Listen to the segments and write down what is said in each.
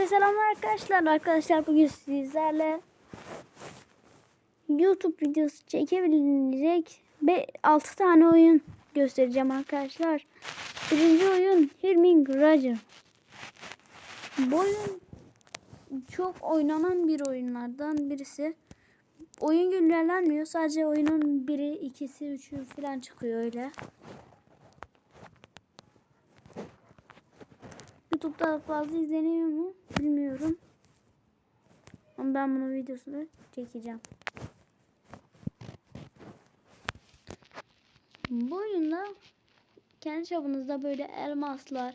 Hepinize selamlar arkadaşlar. Arkadaşlar bugün sizlerle YouTube videosu çekebilecek 6 tane oyun göstereceğim arkadaşlar. Birinci oyun Hearing Roger. Bu oyun çok oynanan bir oyunlardan birisi. Oyun güncellenmiyor. Sadece oyunun biri, ikisi, üçü falan çıkıyor öyle. YouTube'da fazla izleniyor mu bilmiyorum. Ama ben bunun videosunu çekeceğim. Bu oyunda kendi çapınızda böyle elmaslar,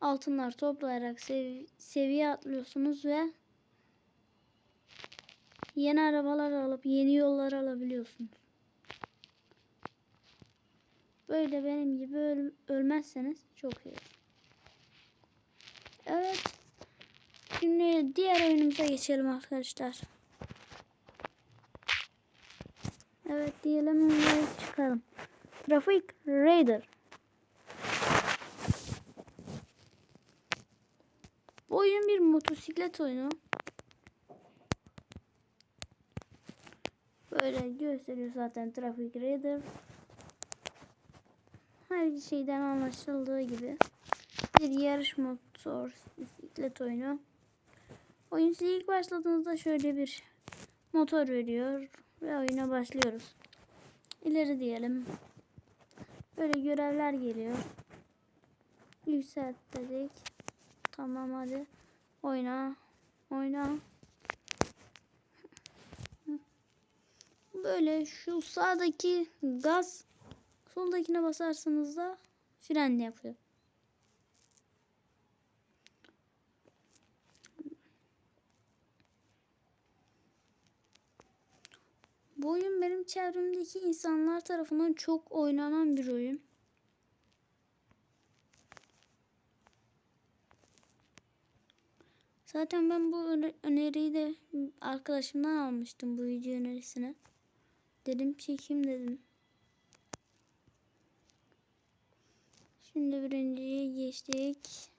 altınlar toplayarak sev seviye atlıyorsunuz ve yeni arabalar alıp yeni yollar alabiliyorsunuz. Böyle benim gibi öl ölmezseniz çok iyi. Evet. Şimdi diğer oyunumuza geçelim arkadaşlar. Evet diyelim ve çıkalım. Traffic Raider. Bu oyun bir motosiklet oyunu. Böyle gösteriyor zaten Traffic Raider. Her şeyden anlaşıldığı gibi bir yarış motor bisiklet oyunu. Oyun size ilk başladığınızda şöyle bir motor veriyor ve oyuna başlıyoruz. İleri diyelim. Böyle görevler geliyor. Yükselt dedik. Tamam hadi. Oyna. Oyna. Böyle şu sağdaki gaz soldakine basarsanız da fren yapıyor. Bu oyun benim çevremdeki insanlar tarafından çok oynanan bir oyun. Zaten ben bu öneriyi de arkadaşımdan almıştım bu video önerisini. Dedim çekeyim dedim. Şimdi birinciye geçtik.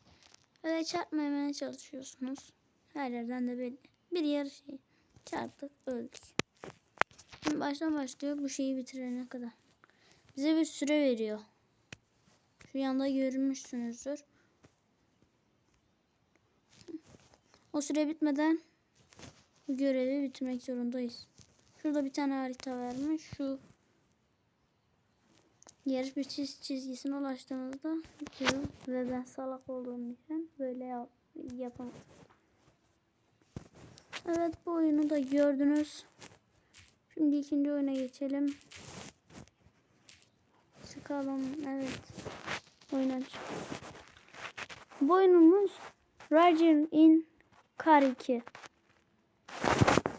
Öyle çarpmamaya çalışıyorsunuz. Her yerden de belli. Bir yarı şey çarptık öldük. Şimdi baştan başlıyor bu şeyi bitirene kadar. Bize bir süre veriyor. Şu yanda görmüşsünüzdür. O süre bitmeden bu görevi bitirmek zorundayız. Şurada bir tane harita vermiş. Şu yarış bir çiz çizgisine ulaştığımızda bitiyor. Ve ben salak olduğum için böyle yap yapamadım. Evet bu oyunu da gördünüz. Şimdi ikinci oyuna geçelim. Çıkalım. Evet. Oyuna çık. Bu oyunumuz Raging in Car 2.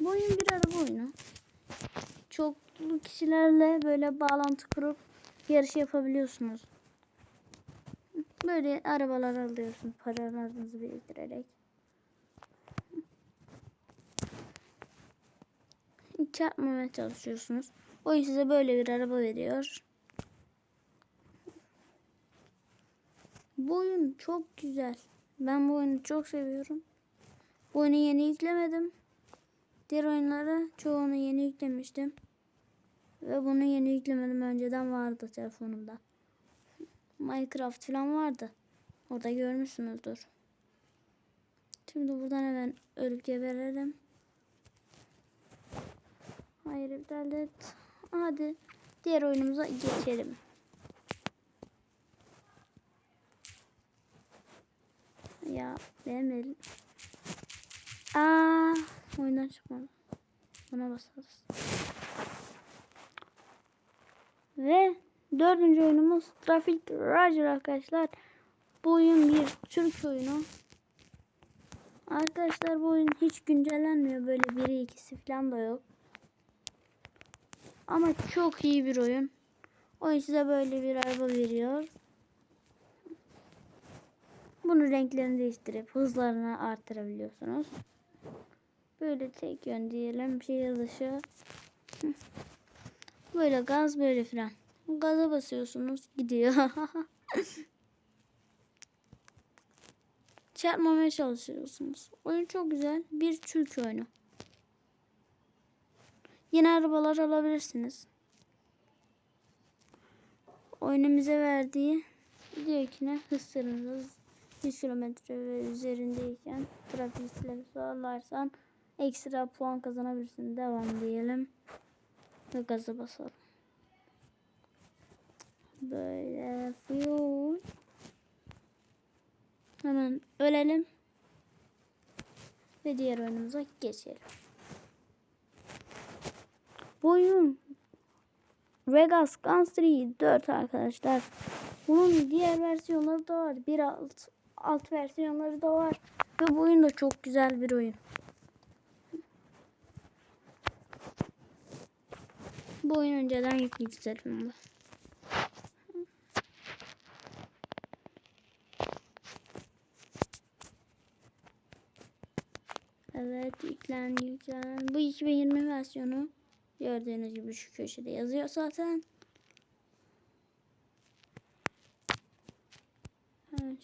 Bu oyun bir araba oyunu. Çoklu kişilerle böyle bağlantı kurup yarış yapabiliyorsunuz. Böyle arabalar alıyorsunuz paralarınızı biriktirerek. Çarpmamaya çalışıyorsunuz. Oyun size böyle bir araba veriyor. Bu oyun çok güzel. Ben bu oyunu çok seviyorum. Bu oyunu yeni yüklemedim. Diğer oyunları çoğunu yeni yüklemiştim. Ve bunu yeni yüklemedim. Önceden vardı telefonumda. Minecraft falan vardı. Orada görmüşsünüzdür. Şimdi buradan hemen ölüp geberelim. Hayır iptal et. Hadi diğer oyunumuza geçelim. Ya benim elim. Aa, oyundan çıkmadı. Buna basarız. Ve dördüncü oyunumuz Traffic Roger arkadaşlar. Bu oyun bir Türk oyunu. Arkadaşlar bu oyun hiç güncellenmiyor. Böyle biri ikisi falan da yok. Ama çok iyi bir oyun. Oyun size böyle bir araba veriyor. Bunu renklerini değiştirip hızlarını arttırabiliyorsunuz. Böyle tek yön diyelim. Şehir dışı. Böyle gaz böyle fren. Gaza basıyorsunuz gidiyor. çarpmamaya çalışıyorsunuz. Oyun çok güzel. Bir Türk oyunu. Yeni arabalar alabilirsiniz. Oyunun bize verdiği diyor ki ne hız sınırınız 100 kilometre ve üzerindeyken trafik işlemi sağlarsan ekstra puan kazanabilirsin. Devam diyelim. Ve gaza basalım. Böyle fuel. Hemen ölelim. Ve diğer oyunumuza geçelim. Bu oyun Vegas Country 4 arkadaşlar. Bunun diğer versiyonları da var. Bir alt, alt versiyonları da var. Ve bu oyun da çok güzel bir oyun. Bu oyun önceden yükleyeceğiz telefonumda. Evet yüklen yüklen. Bu 2020 versiyonu. Gördüğünüz gibi şu köşede yazıyor zaten.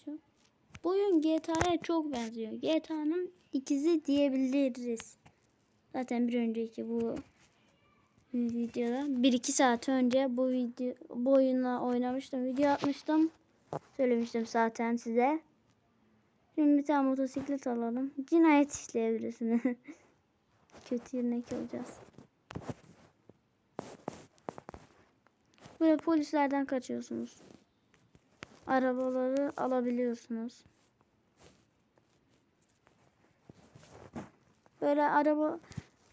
Şu. Bu oyun GTA'ya çok benziyor. GTA'nın ikizi diyebiliriz. Zaten bir önceki bu videoda 1-2 saat önce bu video bu oyunla oynamıştım. Video atmıştım. Söylemiştim zaten size. Şimdi bir tane motosiklet alalım. Cinayet işleyebilirsiniz. Kötü örnek olacağız. Böyle polislerden kaçıyorsunuz. Arabaları alabiliyorsunuz. Böyle araba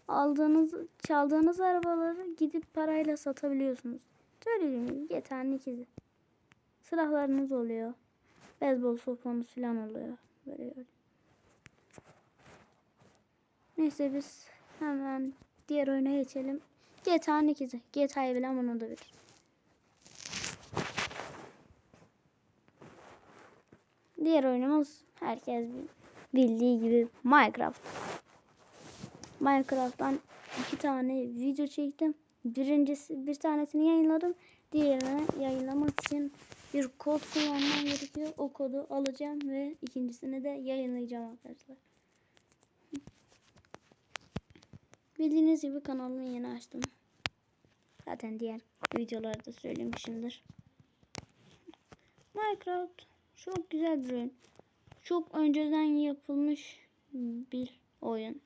aldığınız, çaldığınız arabaları gidip parayla satabiliyorsunuz. Söylediğim gibi yeterli ikizi. Silahlarınız oluyor. Beyzbol sopanız falan oluyor. Böyle öyle. Neyse biz hemen diğer oyuna geçelim. GTA'nın ikizi. GTA'yı bilen bunu da bilir. Diğer oyunumuz herkes bildiği gibi Minecraft. Minecraft'tan iki tane video çektim. Birincisi bir tanesini yayınladım. Diğerini yayınlamak için bir kod kullanmam gerekiyor. O kodu alacağım ve ikincisini de yayınlayacağım arkadaşlar. Bildiğiniz gibi kanalımı yeni açtım. Zaten diğer videolarda söylemişimdir. Minecraft çok güzel bir oyun. Çok önceden yapılmış bir oyun.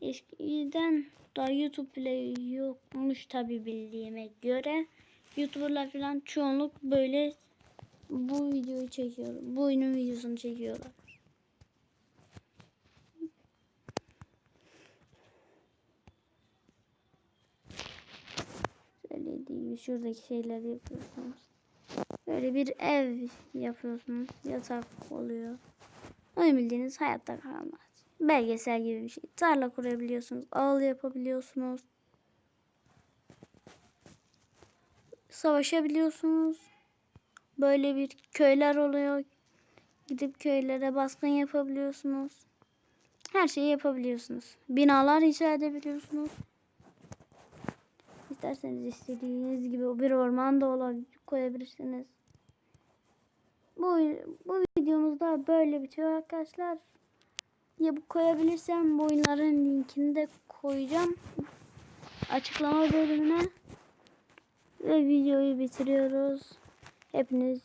Eskiden da YouTube bile yokmuş tabi bildiğime göre. YouTuber'lar falan çoğunluk böyle bu videoyu çekiyor. Bu oyunun videosunu çekiyorlar. Söylediğim gibi şuradaki şeyleri yapıyorsunuz. Böyle bir ev yapıyorsunuz. Yatak oluyor. Oyun bildiğiniz hayatta kalmaz. Belgesel gibi bir şey. Tarla kurabiliyorsunuz. Ağıl yapabiliyorsunuz. Savaşabiliyorsunuz. Böyle bir köyler oluyor. Gidip köylere baskın yapabiliyorsunuz. Her şeyi yapabiliyorsunuz. Binalar inşa edebiliyorsunuz. İsterseniz istediğiniz gibi bir orman da olabilir, koyabilirsiniz. Bu, bu videomuzda böyle bitiyor arkadaşlar. Ya bu koyabilirsem bu oyunların linkini de koyacağım. Açıklama bölümüne. Ve videoyu bitiriyoruz. Hepiniz